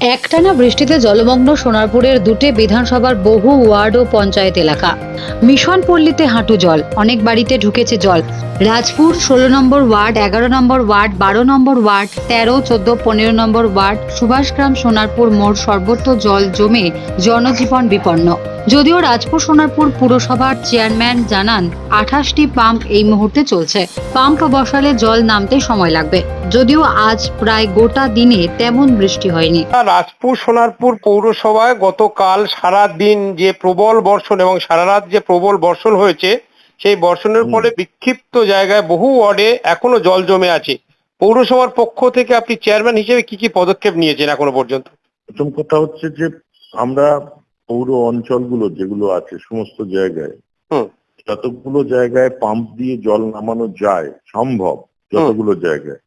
একটানা বৃষ্টিতে জলমগ্ন সোনারপুরের দুটি বিধানসভার বহু ওয়ার্ড ও পঞ্চায়েত এলাকা। মিশন পল্লীতে হাঁটু জল, অনেক বাড়িতে ঢুকেছে জল। রাজপুর ষোলো নম্বর ওয়ার্ড, এগারো নম্বর ওয়ার্ড, বারো নম্বর ওয়ার্ড, তেরো, চোদ্দ, পনেরো নম্বর ওয়ার্ড, সুভাষগ্রাম সোনারপুর মোড় সর্বত্র জল জমে জনজীবন বিপন্ন। যদিও রাজপুর সোনারপুর পুরসভার চেয়ারম্যান জানান, আঠাশটি পাম্প এই মুহূর্তে চলছে। পাম্প বসালে জল নামতে সময় লাগবে। যদিও আজ প্রায় গোটা দিনে তেমন বৃষ্টি হয়নি। রাজপুর সোনারপুর পৌরসভায় গতকাল সারা দিন যে প্রবল বর্ষণ এবং সারা রাত যে প্রবল বর্ষণ হয়েছে সেই বর্ষণের ফলে বিক্ষিপ্ত জায়গায় বহু ওয়ার্ডে এখনও জল জমে আছে। পৌরসভার পক্ষ থেকে আপনি চেয়ারম্যান হিসেবে কি কি পদক্ষেপ নিয়েছেন এখনও পর্যন্ত? প্রথম কথা হচ্ছে যে আমরা পৌর অঞ্চলগুলো যেগুলো আছে সমস্ত জায়গায়। যতগুলো জায়গায় পাম্প দিয়ে জল নামানো যায় সম্ভব যতগুলো জায়গায়।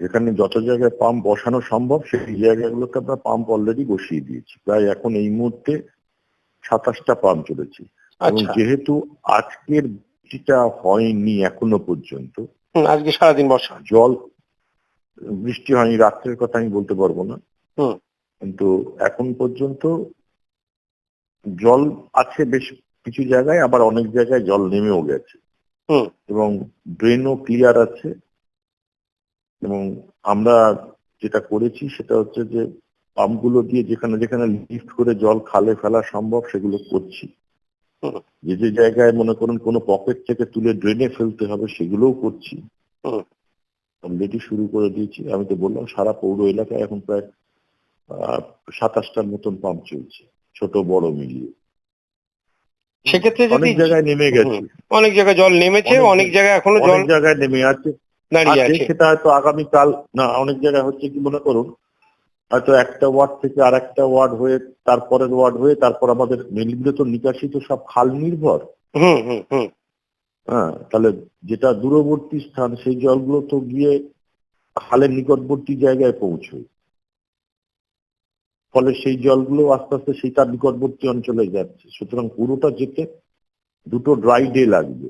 যেখানে যত জায়গায় পাম্প বসানো সম্ভব সেই জায়গাগুলোতে আমরা পাম্প অলরেডি বসিয়ে দিয়েছি। প্রায় এখন এই মুহূর্তে সাতাশটা পাম্প চলেছে। এবং আচ্ছা। যেহেতু আজকের বৃষ্টিটা হয়নি এখনও পর্যন্ত আজকে সারাদিন বর্ষা। জল বৃষ্টি হয়নি রাত্রের কথা আমি বলতে পারব না। হুম। কিন্তু এখন পর্যন্ত জল আছে বেশ কিছু জায়গায় আবার অনেক জায়গায় জল নেমেও গেছে। এবং ড্রেনও ক্লিয়ার আছে। এবং আমরা যেটা করেছি সেটা হচ্ছে যে পাম্পগুলো দিয়ে যেখানে যেখানে লিফট করে জল খালে ফেলা সম্ভব সেগুলো করছি। যে যে জায়গায় মনে করুন কোনো পকেট থেকে তুলে ড্রেনে ফেলতে হবে সেগুলোও করছি। অলরেডি শুরু করে দিয়েছি। আমি তো বললাম সারা পৌর এলাকায় এখন প্রায় সাতাশটার মতন পাম্প চলছে ছোট বড় মিলিয়ে। সেক্ষেত্রে অনেক জায়গায় নেমে গেছে। অনেক জায়গায় জল নেমেছে অনেক জায়গায় এখনও জল জায়গায় নেমে আছে। দাঁড়িয়ে আছে আছে। সেটা হয়তো আগামীকাল না অনেক জায়গায় হচ্ছে কি মনে করুন হয়তো একটা ওয়ার্ড থেকে আর একটা ওয়ার্ড হয়ে তারপরের ওয়ার্ড হয়ে তারপর আমাদের মেলিগুলো তো নিকাশি তো সব খাল নির্ভর। হুম হুম হুম। হ্যাঁ তাহলে যেটা দূরবর্তী স্থান সেই জলগুলো তো গিয়ে খালের নিকটবর্তী জায়গায় পৌঁছয় ফলে সেই জলগুলো আস্তে আস্তে সেই তার নিকটবর্তী অঞ্চলে যাচ্ছে। সুতরাং পুরোটা যেতে দুটো ড্রাই ডে লাগবে।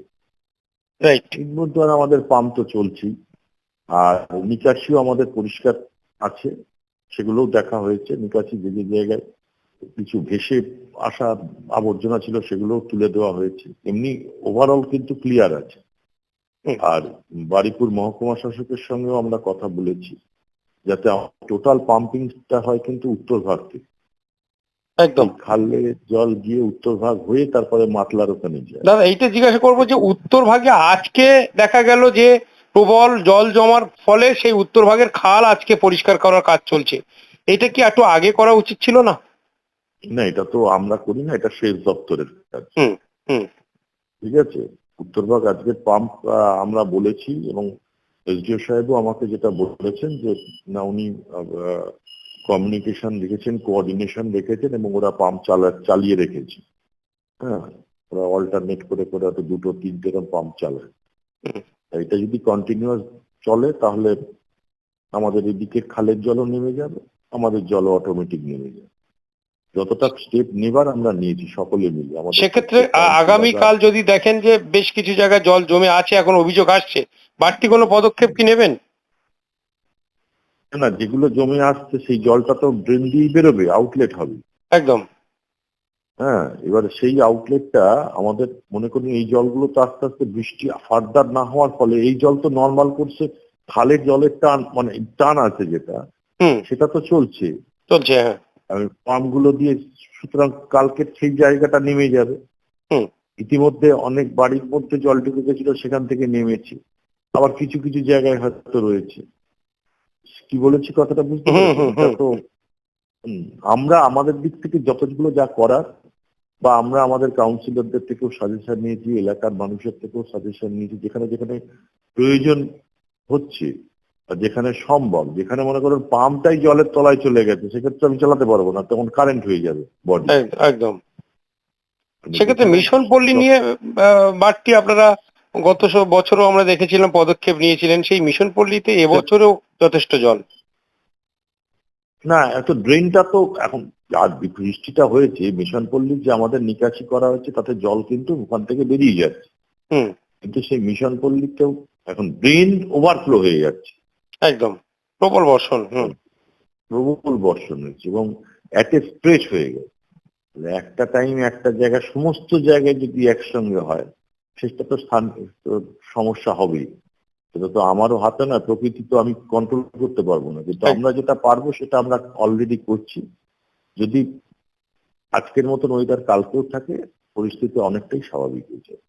রাইট আমাদের পাম্প তো চলছেই। আর নিকাশিও আমাদের পরিষ্কার আছে সেগুলোও দেখা হয়েছে। নিকাশি যে যে জায়গায় কিছু ভেসে আসা আবর্জনা ছিল সেগুলোও তুলে দেওয়া হয়েছে। এমনি ওভারঅল কিন্তু ক্লিয়ার আছে। আর বারিপুর মহকুমা শাসকের সঙ্গেও আমরা কথা বলেছি যাতে টোটাল পাম্পিংটা হয় কিন্তু উত্তর থেকে একদম। খালে জল গিয়ে উত্তর ভাগ হয়ে তারপরে মাতলার ওখানে যায়। দাদা এইটা জিজ্ঞাসা করব যে উত্তর ভাগে আজকে দেখা গেল যে প্রবল জল জমার ফলে সেই উত্তর ভাগের খাল আজকে পরিষ্কার করার কাজ চলছে। এটা কি একটু আগে করা উচিত ছিল না? না এটা তো আমরা করি না এটা সেচ দপ্তরের কাজ। ঠিক আছে? উত্তরভাগ আজকে পাম্প আমরা বলেছি এবং এসডিও সাহেবও আমাকে যেটা বলেছেন যে না উনি কমিউনিকেশন রেখেছেন কোঅর্ডিনেশন রেখেছেন এবং ওরা পাম্প চালা চালিয়ে রেখেছে। হ্যাঁ ওরা অল্টারনেট করে করে হয়তো দুটো তিনটে এরকম পাম্প চালায়। এটা যদি কন্টিনিউয়াস চলে তাহলে আমাদের এদিকে খালের জলও নেমে যাবে আমাদের জলও অটোমেটিক নেমে যাবে। যতটা স্টেপ নেবার আমরা নিয়েছি সকলে মিলে। আমাদের সেক্ষেত্রে আগামীকাল যদি দেখেন যে বেশ কিছু জায়গায় জল জমে আছে এখন অভিযোগ আসছে বাড়তি কোনো পদক্ষেপ কি নেবেন? না যেগুলো জমে আসছে সেই জলটা তো ড্রেন দিয়েই বেরোবে আউটলেট হবে। একদম। হ্যাঁ এবার সেই আউটলেটটা আমাদের মনে করুন এই জলগুলো তো আস্তে আস্তে বৃষ্টি ফার্দার না হওয়ার ফলে এই জল তো নর্মাল করছে খালের জলের টান মানে টান আছে যেটা হুম। সেটা তো চলছে। চলছে হ্যাঁ। পাম্পগুলো দিয়ে সুতরাং কালকে সেই জায়গাটা নেমে যাবে। ইতিমধ্যে অনেক বাড়ির মধ্যে জল ঢুকে গেছিল সেখান থেকে নেমেছে। আবার কিছু কিছু জায়গায় হয়তো রয়েছে। কি বলেছি কথাটা বুঝতে তো আমরা আমাদের দিক থেকে যতগুলো যা করার বা আমরা আমাদের কাউন্সিলরদের থেকেও সাজেশন নিয়েছি এলাকার মানুষের থেকেও সাজেশন নিয়েছি যেখানে যেখানে প্রয়োজন হচ্ছে যেখানে সম্ভব যেখানে মনে করুন পাম্পটাই জলের তলায় চলে গেছে সেক্ষেত্রে আমি চালাতে পারব না তখন কারেন্ট হয়ে যাবে বডি একদম। সেক্ষেত্রে মিশন পল্লী নিয়ে বাড়তি আপনারা গত সব বছরও আমরা দেখেছিলাম পদক্ষেপ নিয়েছিলেন সেই মিশন পল্লীতে এবছরেও যথেষ্ট জল। না এত ড্রেনটা তো এখন আর বৃষ্টিটা হয়েছে মিশন পল্লীর যে আমাদের নিকাশি করা হচ্ছে তাতে জল কিন্তু ওখান থেকে বেরিয়ে যাচ্ছে। কিন্তু সেই মিশন পল্লীতেও এখন ড্রেন ওভারফ্লো হয়ে যাচ্ছে। একদম। প্রবল বর্ষণ হুম। প্রবল বর্ষণ হয়েছে এবং এট স্ট্রেচ হয়ে গেছে। তাহলে একটা টাইম একটা জায়গায় সমস্ত জায়গায় যদি একসঙ্গে হয় সেটা তো স্থান সমস্যা হবেই। সেটা তো আমারও হাতে না প্রকৃতি তো আমি কন্ট্রোল করতে পারব না। কিন্তু আমরা যেটা পারব সেটা আমরা অলরেডি করছি। যদি আজকের মতন ওয়েদার কালকেও থাকে পরিস্থিতি অনেকটাই স্বাভাবিক হয়ে যাবে